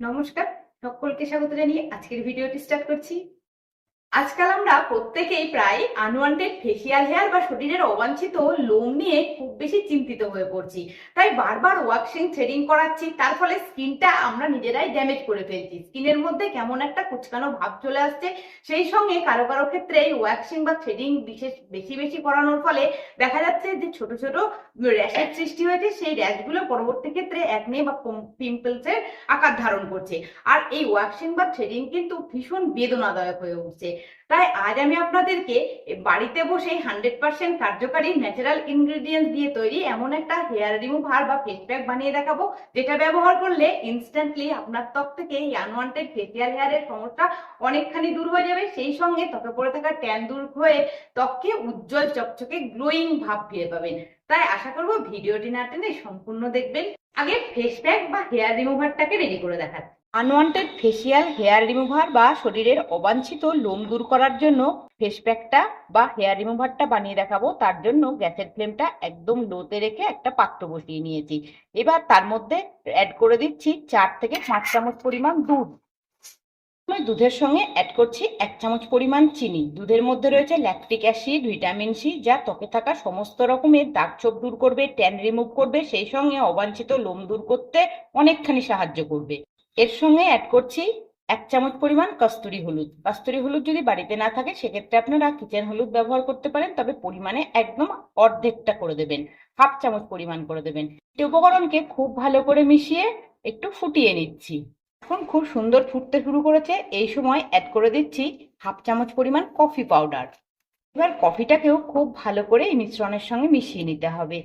নমস্কার সকলকে স্বাগত জানিয়ে আজকের ভিডিওটি স্টার্ট করছি। আজকাল আমরা প্রত্যেকেই প্রায় আনওয়ান্টেড ফেসিয়াল হেয়ার বা শরীরের অবাঞ্ছিত লোম নিয়ে খুব বেশি চিন্তিত হয়ে পড়ছি। তাই বারবার ওয়াক্সিং থ্রেডিং করাচ্ছি, তার ফলে স্কিনটা আমরা নিজেরাই ড্যামেজ করে ফেলছি। স্কিনের মধ্যে কেমন একটা কুচকানো ভাব চলে আসছে, সেই সঙ্গে কারও কারও ক্ষেত্রে এই ওয়াক্সিং বা থ্রেডিং বিশেষ বেশি বেশি করানোর ফলে দেখা যাচ্ছে যে ছোট ছোট র্যাশের সৃষ্টি হয়েছে, সেই র্যাশগুলো পরবর্তী ক্ষেত্রে একনে বা পিম্পলসের আকার ধারণ করছে। আর এই ওয়াক্সিং বা থ্রেডিং কিন্তু ভীষণ বেদনাদায়ক হয়ে উঠছে। তাই আজ আমি আপনাদেরকে বাড়িতে বসে হান্ড্রেড পার্সেন্ট কার্যকারী ন্যাচারাল ইনগ্রেডিয়েন্টস দিয়ে তৈরি এমন একটা হেয়ার রিমুভার বা ফেস প্যাক বানিয়ে দেখাবো, যেটা ব্যবহার করলে ইনস্ট্যান্টলি আপনার ত্বক থেকে এই আনওয়ান্টেড ফেসিয়াল হেয়ারের সমস্যা অনেকখানি দূর হয়ে যাবে। সেই সঙ্গে ত্বকে পড়ে থাকা ট্যান দূর হয়ে ত্বককে উজ্জ্বল চকচকে গ্লোয়িং ভাব ফিরে পাবেন তাই আশা করব ভিডিওটি না টেনে সম্পূর্ণ দেখবেন। আগে ফেস প্যাক বা হেয়ার রিমুভারটাকে রেডি করে দেখাচ্ছি। আনওয়ান্টেড ফেসিয়াল হেয়ার রিমুভার বা শরীরের অবাঞ্ছিত লোম দূর করার জন্য ফেস প্যাকটা বা হেয়ার রিমুভারটা বানিয়ে দেখাবো। তার জন্য গ্যাসের ফ্লেমটা একদম লোতে রেখে একটা পাত্র বসিয়ে নিয়েছি। এবার তার মধ্যে অ্যাড করে দিচ্ছি চার থেকে পাঁচ চামচ পরিমাণ দুধ। দুধের সঙ্গে অ্যাড করছি এক চামচ পরিমাণ চিনি। দুধের মধ্যে রয়েছে ল্যাকটিক অ্যাসিড ভিটামিন সি যা ত্বকে থাকা সমস্ত রকমের দাগ ছোপ দূর করবে ট্যান রিমুভ করবে, সেই সঙ্গে অবাঞ্ছিত লোম দূর করতে অনেকখানি সাহায্য করবে। এর সঙ্গে অ্যাড করছি এক চামচ পরিমাণ কস্তুরি হলুদ। কস্তুরি হলুদ যদি বাড়িতে না থাকে, সেক্ষেত্রে আপনারা কিচেন হলুদ ব্যবহার করতে পারেন, তবে পরিমাণে একদম অর্ধেকটা করে দেবেন। হাফ চামচ পরিমাণ করে দেবেন। এই উপকরণকে খুব ভালো করে মিশিয়ে একটু ফুটিয়ে নিচ্ছি। এখন খুব সুন্দর ফুটতে শুরু করেছে। এই সময় অ্যাড করে দিচ্ছি হাফ চামচ পরিমাণ কফি পাউডার এবার কফিটাকেও খুব ভালো করে এই মিশ্রণের সঙ্গে মিশিয়ে নিতে হবে।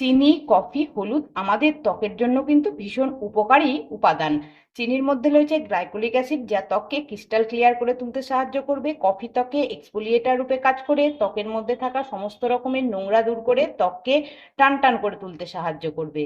চিনি, কফি, হলুদ আমাদের ত্বকের জন্য কিন্তু ভীষণ উপকারী উপাদান। চিনির মধ্যে রয়েছে গ্লাইকোলিক অ্যাসিড যা ত্বককে ক্রিস্টাল ক্লিয়ার করে তুলতে সাহায্য করবে। কফি ত্বকে এক্সপোলিয়েটার রূপে কাজ করে, ত্বকের মধ্যে থাকা সমস্ত রকমের নোংরা দূর করে ত্বককে টান টান করে তুলতে সাহায্য করবে।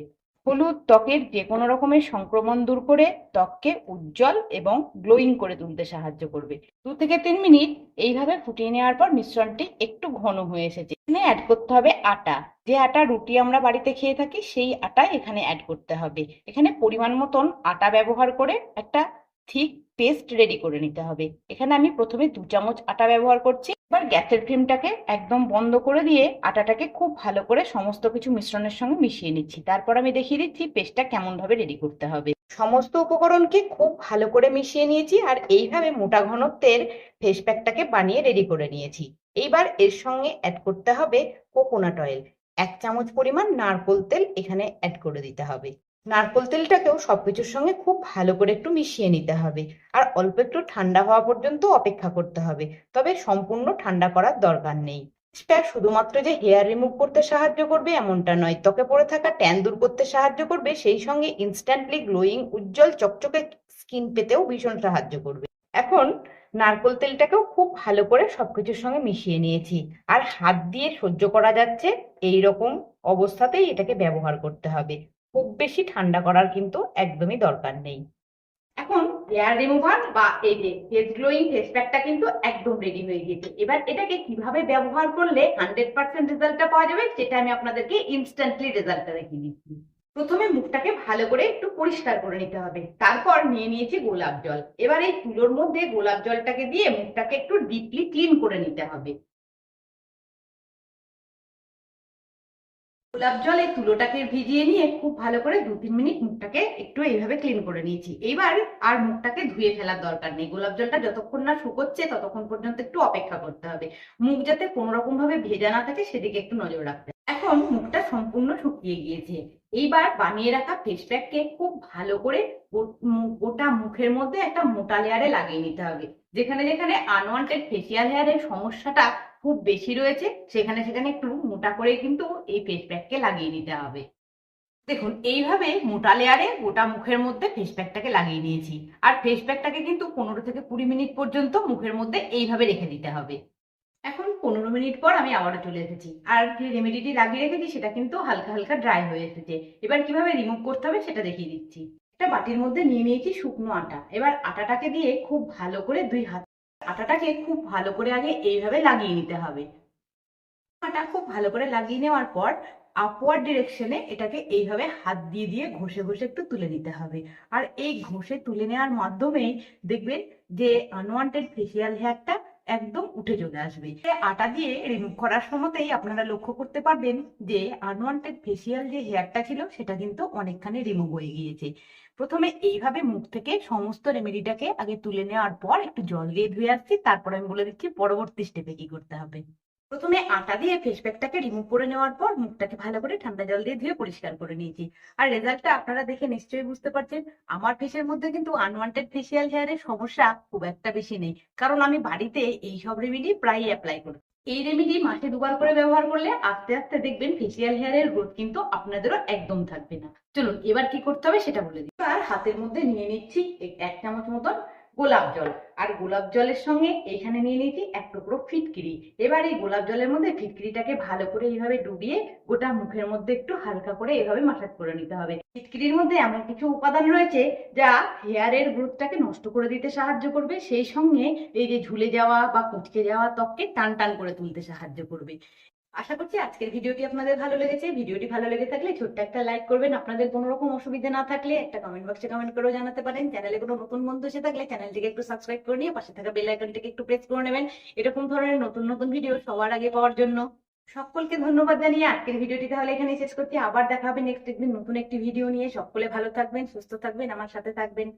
হলুদ ত্বকের যে কোনো রকমের সংক্রমণ দূর করে ত্বককে উজ্জ্বল এবং গ্লোয়িং করে তুলতে সাহায্য করবে। দু থেকে তিন মিনিট এইভাবে ফুটিয়ে নেওয়ার পর মিশ্রণটি একটু ঘন হয়ে এসেছে। এখানে অ্যাড করতে হবে আটা। যে আটা রুটি আমরা বাড়িতে খেয়ে থাকি, সেই আটা এখানে অ্যাড করতে হবে। এখানে পরিমাণ মতন আটা ব্যবহার করে একটা থিক পেস্ট রেডি করে নিতে হবে। এখানে আমি প্রথমে দু চামচ আটা ব্যবহার করছি। এবার গ্যাসের ফ্লেমটাকে একদম বন্ধ করে দিয়ে আটাটাকে খুব ভালো করে সমস্ত কিছু মিশ্রণের সঙ্গে মিশিয়ে নিচ্ছি। তারপর আমি দেখিয়ে দিচ্ছি পেস্টটা কেমন ভাবে রেডি করতে হবে। সমস্ত উপকরণকে খুব ভালো করে মিশিয়ে নিয়েছি আর এইভাবে মোটা ঘনত্বের ফেস প্যাকটাকে বানিয়ে রেডি করে নিয়েছি। এইবার এর সঙ্গে অ্যাড করতে হবে কোকোনাট অয়েল এক চামচ পরিমাণ নারকোল তেল এখানে অ্যাড করে দিতে হবে। নারকোল তেলটাকেও সবকিছুর সঙ্গে খুব ভালো করে একটু মিশিয়ে নিতে হবে। আর অল্প একটু ঠান্ডা হওয়া পর্যন্ত অপেক্ষা করতে হবে। তবে সম্পূর্ণ ঠান্ডা করার দরকার নেই। প্যাক শুধুমাত্র যে হেয়ার রিমুভ করতে সাহায্য করবে এমনটা নয়। ত্বকে পড়ে থাকা ট্যান দূর করতে সাহায্য করবে। সেই সঙ্গে ইনস্ট্যান্টলি গ্লোয়িং উজ্জ্বল, চকচকে স্কিন পেতেও ভীষণ সাহায্য করবে। এখন নারকোল তেলটাকেও খুব ভালো করে সবকিছুর সঙ্গে মিশিয়ে নিয়েছি। আর হাত দিয়ে সহ্য করা যাচ্ছে। এই রকম অবস্থাতেই এটাকে ব্যবহার করতে হবে। খুব বেশি ঠান্ডা করার কিন্তু একদমই দরকার নেই। এখন হেয়ার রিমুভার বা এই যে ফেস গ্লোয়িং ফেস প্যাকটা কিন্তু একদম রেডি হয়ে গেছে এবার এটাকে কীভাবে ব্যবহার করলে হান্ড্রেড পার্সেন্ট রেজাল্টটা পাওয়া যাবে সেটা আমি আপনাদেরকে ইনস্ট্যান্টলি রেজাল্টটা দেখিয়ে দিচ্ছি। প্রথমে মুখটাকে ভালো করে একটু পরিষ্কার করে নিতে হবে। তারপর নিয়ে নিয়েছি গোলাপ জল। এবার এই তুলোর মধ্যে গোলাপ জলটাকে দিয়ে মুখটাকে একটু ডিপলি ক্লিন করে নিতে হবে। গোলাপ জলে তুলোটাকে ভিজিয়ে নিয়ে খুব ভালো করে দু তিন মিনিট মুখটাকে একটু এইভাবে ক্লিন করে নিয়েছি। এইবার আর মুখটাকে ধুয়ে ফেলার দরকার নেই। গোলাপ জলটা যতক্ষণ না শুকোচ্ছে ততক্ষণ পর্যন্ত একটু অপেক্ষা করতে হবে। মুখ যাতে কোনো রকম ভাবে ভেজা না থাকে সেদিকে একটু নজর রাখতে। এখন মুখটা সম্পূর্ণ শুকিয়ে গিয়েছে। এইবার বানিয়ে রাখা ফেস প্যাককে খুব ভালো করে গোটা মুখের মধ্যে একটা মোটা লেয়ারে লাগিয়ে নিতে হবে। যেখানে যেখানে আনওয়ান্টেড ফেসিয়াল হেয়ারের সমস্যাটা খুব বেশি রয়েছে, সেখানে সেখানে একটু মোটা করে কিন্তু এই ফেস প্যাককে লাগিয়ে নিতে হবে। দেখুন, এইভাবে মোটা লেয়ারে গোটা মুখের মধ্যে ফেস প্যাকটাকে লাগিয়ে নিয়েছি। আর ফেস প্যাকটাকে কিন্তু পনেরো থেকে কুড়ি মিনিট পর্যন্ত মুখের মধ্যে এইভাবে রেখে দিতে হবে। এখন পনেরো মিনিট পর আমি আবারও চলে এসেছি। আর যে রেমেডিটি লাগিয়ে রেখেছি, সেটা কিন্তু হালকা হালকা ড্রাই হয়ে এসেছে। এবার কীভাবে রিমুভ করতে হবে সেটা দেখিয়ে দিচ্ছি। একটা বাটির মধ্যে নিয়ে নিয়েছি শুকনো আটা। এবার আটাটাকে দিয়ে খুব ভালো করে দুই হাত আটাটাকে খুব ভালো করে আগে এইভাবে লাগিয়ে নিতে হবে। আটা খুব ভালো করে লাগিয়ে নেওয়ার পর আপওয়ার্ড ডিরেকশনে এটাকে এইভাবে হাত দিয়ে দিয়ে ঘষে ঘষে একটু তুলে নিতে হবে। আর এই ঘষে তুলে নেওয়ার মাধ্যমেই দেখবেন যে আনওয়ান্টেড ফেসিয়াল হেয়ারটা একদম উঠে চলে আসবে। আটা দিয়ে রিমুভ করার সময়তেই আপনারা লক্ষ্য করতে পারবেন যে আনওয়ান্টেড ফেসিয়াল যে হেয়ারটা ছিল, সেটা কিন্তু অনেকখানি রিমুভ হয়ে গিয়েছে। প্রথমে এইভাবে মুখ থেকে সমস্ত রেমেডিটাকে আগে তুলে নেওয়ার পর একটু জল দিয়ে ধুয়ে আসছি, তারপর আমি বলে দিচ্ছি পরবর্তী স্টেপে কি করতে হবে। প্রথমে আটা দিয়ে ফেস প্যাকটাকে রিমুভ করে নেওয়ার পর মুখটাকে ভালো করে ঠান্ডা জল দিয়ে ধুয়ে পরিষ্কার করে নিয়েছি। আর রেজাল্টটা আপনারা দেখে নিশ্চয়ই বুঝতে পারছেন। আমার ফেসের মধ্যে কিন্তু আনওয়ান্টেড ফেসিয়াল হেয়ারের সমস্যা খুব একটা বেশি নেই। কারণ আমি বাড়িতে এই সব রেমেডি প্রায়ই অ্যাপ্লাই করি। এই রেমেডি মাসে দুবার করে ব্যবহার করলে আস্তে আস্তে দেখবেন ফেসিয়াল হেয়ারের গ্রোথ কিন্তু আপনাদেরও একদম থাকবে না। চলুন, এবার কি করতে হবে সেটা বলে দিই। আর হাতের মধ্যে নিয়ে নিচ্ছি এক- এক চামচ মতন গোলাপ জল। আর গোলাপ জলের সঙ্গে এখানে নিয়ে নিয়েছি এক টুকরো ফিটকিরি। এবার এই গোলাপ জলের মধ্যে ফিটকিরিটাকে ভালো করে এইভাবে ডুবিয়ে গোটা মুখের মধ্যে একটু হালকা করে এভাবে মাসাজ করে নিতে হবে। ফিটকিরির মধ্যে এমন কিছু উপাদান রয়েছে যা হেয়ারের গ্রোথটাকে নষ্ট করে দিতে সাহায্য করবে। সেই সঙ্গে এই যে ঝুলে যাওয়া বা কুচকে যাওয়া ত্বককে টান টান করে তুলতে সাহায্য করবে। আশা করছি আজকের ভিডিওটি আপনাদের ভালো লেগেছে। ভিডিওটি ভালো লেগে থাকলে ছোট্ট একটা লাইক করবেন। আপনাদের কোনো রকম অসুবিধা না থাকলে একটা কমেন্ট বক্সে কমেন্ট করেও জানাতে পারেন। চ্যানেলে কোনো নতুন বন্ধু এসে থাকলে চ্যানেলটিকে একটু সাবস্ক্রাইব করে নিয়ে পাশে থাকা বেল আইকনটিকে একটু প্রেস করে নেবেন। এরকম ধরনের নতুন নতুন ভিডিও সবার আগে পাওয়ার জন্য। সকলকে ধন্যবাদ জানিয়ে আজকের ভিডিওটি তাহলে এখানে শেষ করছি। আবার দেখা হবে নেক্সট একদিন নতুন একটি ভিডিও নিয়ে। সকলে ভালো থাকবেন, সুস্থ থাকবেন, আমার সাথে থাকবেন।